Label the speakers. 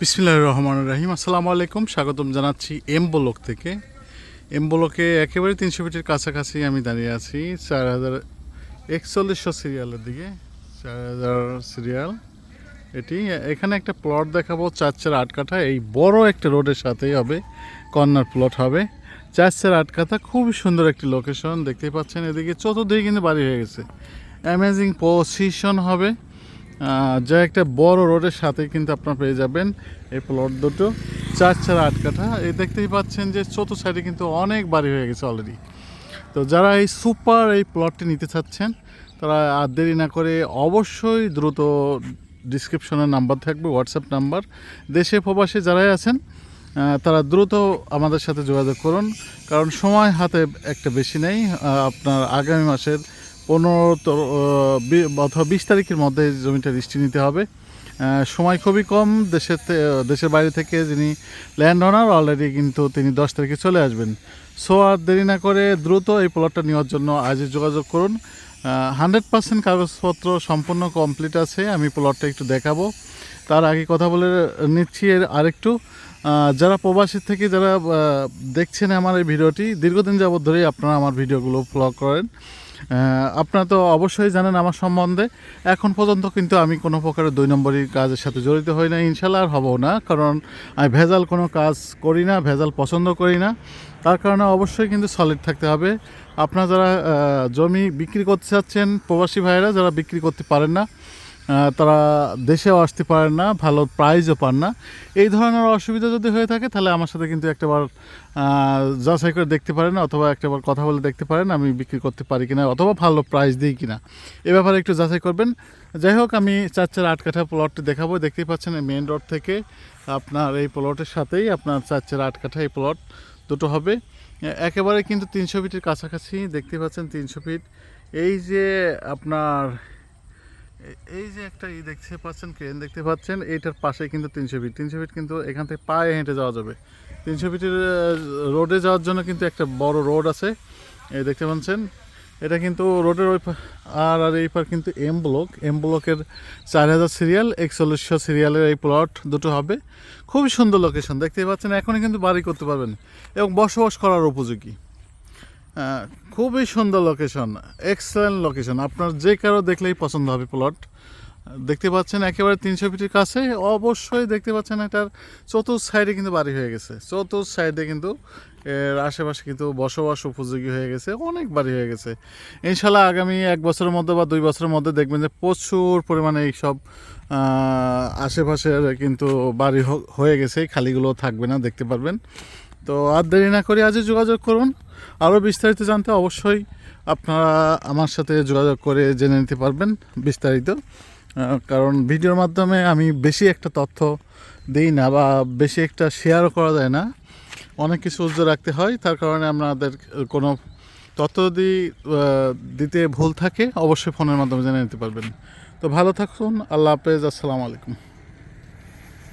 Speaker 1: বিসমিল্লাহ রহমান রাহিম। আসসালামু আলাইকুম, স্বাগতম জানাচ্ছি এম ব্লক থেকে। এম ব্লকে একেবারে তিনশো ফিটের কাছাকাছি আমি দাঁড়িয়ে আছি, চার হাজার একচল্লিশশো সিরিয়ালের দিকে। চার হাজার সিরিয়াল, এটি এখানে একটা প্লট দেখাবো চার চার আট কাঠা এই বড় একটা রোডের সাথেই হবে, কর্নার প্লট হবে। চার চার আট কাঠা খুবই সুন্দর একটি লোকেশন দেখতেই পাচ্ছেন। এদিকে চতুর্দিকে কিন্তু বাড়ি হয়ে গেছে। অ্যামেজিং পজিশন হবে। যা একটা বড় রোডের সাথে কিন্তু আপনারা পেয়ে যাবেন এই প্লট দুটো। চার চার আট কাঠা। এই দেখতেই পাচ্ছেন যে চতুর্থ সাইডে কিন্তু অনেক বাড়ি হয়ে গেছে অলরেডি তো যারা এই সুপার এই প্লটটি নিতে চাচ্ছেন, তারা আর দেরি না করে অবশ্যই দ্রুত ডিসক্রিপশনের নাম্বার থাকবে হোয়াটসঅ্যাপ নাম্বার দেশে প্রবাসে যারাই আছেন তারা দ্রুত আমাদের সাথে যোগাযোগ করুন। কারণ সময় হাতে একটা বেশি নেই। আপনার আগামী মাসের পনেরো অথবা বিশ তারিখের মধ্যে জমিটা রেজিস্ট্রি নিতে হবে। সময় খুবই কম। দেশের দেশের বাইরে থেকে যিনি ল্যান্ড ওনার অলরেডি কিন্তু তিনি দশ তারিখে চলে আসবেন। সো আর দেরি না করে দ্রুত এই প্লটটা নেওয়ার জন্য আজই যোগাযোগ করুন। হান্ড্রেড পার্সেন্ট কাগজপত্র সম্পূর্ণ কমপ্লিট আছে। আমি প্লটটা একটু দেখাবো। তার আগে কথা বলে নিচ্ছি এর আরেকটু। যারা প্রবাসী থেকে যারা দেখছেন আমার এই ভিডিওটি, দীর্ঘদিন যাবত ধরেই আপনারা আমার ভিডিওগুলো ফলো করেন। আপনারা তো অবশ্যই জানেন আমার সম্বন্ধে। এখন পর্যন্ত কিন্তু আমি কোনো প্রকারের দুই নম্বরই কাজের সাথে জড়িত হই না ইনশাল্লাহ আর হবও না। কারণ আমি ভেজাল কোনো কাজ করি না, ভেজাল পছন্দ করি না। তার কারণে অবশ্যই কিন্তু সলিড থাকতে হবে। আপনারা যারা জমি বিক্রি করতে চাচ্ছেন, প্রবাসী ভাইয়েরা যারা বিক্রি করতে পারেন না তারা দেশেও আসতে পারেন না, ভালো প্রাইজও পান না। এই ধরনের অসুবিধা যদি হয়ে থাকে, তাহলে আমার সাথে কিন্তু একটাবার যাচাই করে দেখতে পারেন অথবা একটাবার কথা বলে দেখতে পারেন আমি বিক্রি করতে পারি কিনা অথবা ভালো প্রাইস দিই কিনা। এ ব্যাপারে একটু যাচাই করবেন। যাই হোক, আমি চার চার আট কাঠা প্লটটি দেখাবো। দেখতেই পাচ্ছেন মেন রোড থেকে আপনার এই প্লটের সাথেই আপনার চার চার আট কাঠা এই প্লট দুটো হবে। একেবারে কিন্তু তিনশো ফিটের কাছাকাছি দেখতে পাচ্ছেন তিনশো ফিট এই যে আপনার এই যে একটা ই দেখতে পাচ্ছেন ক্রেন দেখতে পাচ্ছেন, এইটার পাশে কিন্তু তিনশো ফিট তিনশো ফিট কিন্তু এখান থেকে পায়ে হেঁটে যাওয়া যাবে। তিনশো ফিটের রোডে যাওয়ার জন্য কিন্তু একটা বড় রোড আছে। এই দেখতে পাচ্ছেন, এটা কিন্তু রোডের ওই আর আর এই পার কিন্তু এম ব্লক এম ব্লকের চার হাজার সিরিয়াল একচল্লিশশো সিরিয়ালের এই প্লট দুটো হবে। খুবই সুন্দর লোকেশন দেখতেই পাচ্ছেন, এখনই কিন্তু বাড়ি করতে পারবেন এবং বসবাস করার উপযোগী। খুবই সুন্দর লোকেশন এক্সেলেন্ট লোকেশন আপনার যে কারও দেখলেই পছন্দ হবে প্লট দেখতে পাচ্ছেন একেবারে তিনশো ফিটের কাছে। অবশ্যই দেখতে পাচ্ছেন এটার চতুর্থ সাইডে কিন্তু বাড়ি হয়ে গেছে। চতুর্থ সাইডে কিন্তু এর আশেপাশে কিন্তু বসবাস উপযোগী হয়ে গেছে। অনেক বাড়ি হয়ে গেছে। ইনশাল্লাহ আগামী এক বছরের মধ্যে বা দুই বছরের মধ্যে দেখবেন যে প্রচুর পরিমাণে এইসব আশেপাশের কিন্তু বাড়ি হয়ে গেছে। খালিগুলো থাকবে না, দেখতে পারবেন। তো আর দেরি না করে আজই যোগাযোগ করুন। আরও বিস্তারিত জানতে অবশ্যই আপনারা আমার সাথে যোগাযোগ করে জেনে নিতে পারবেন বিস্তারিত। কারণ ভিডিওর মাধ্যমে আমি বেশি একটা তথ্য দিই না বা বেশি একটা শেয়ারও করা যায় না। অনেক কিছু উজ্জ্ব রাখতে হয়, তার কারণে আপনাদের কোনো তথ্য যদি দিতে ভুল থাকে, অবশ্যই ফোনের মাধ্যমে জেনে নিতে পারবেন। তো ভালো থাকুন, আল্লাহ হাফেজ, আসসালামু আলাইকুম।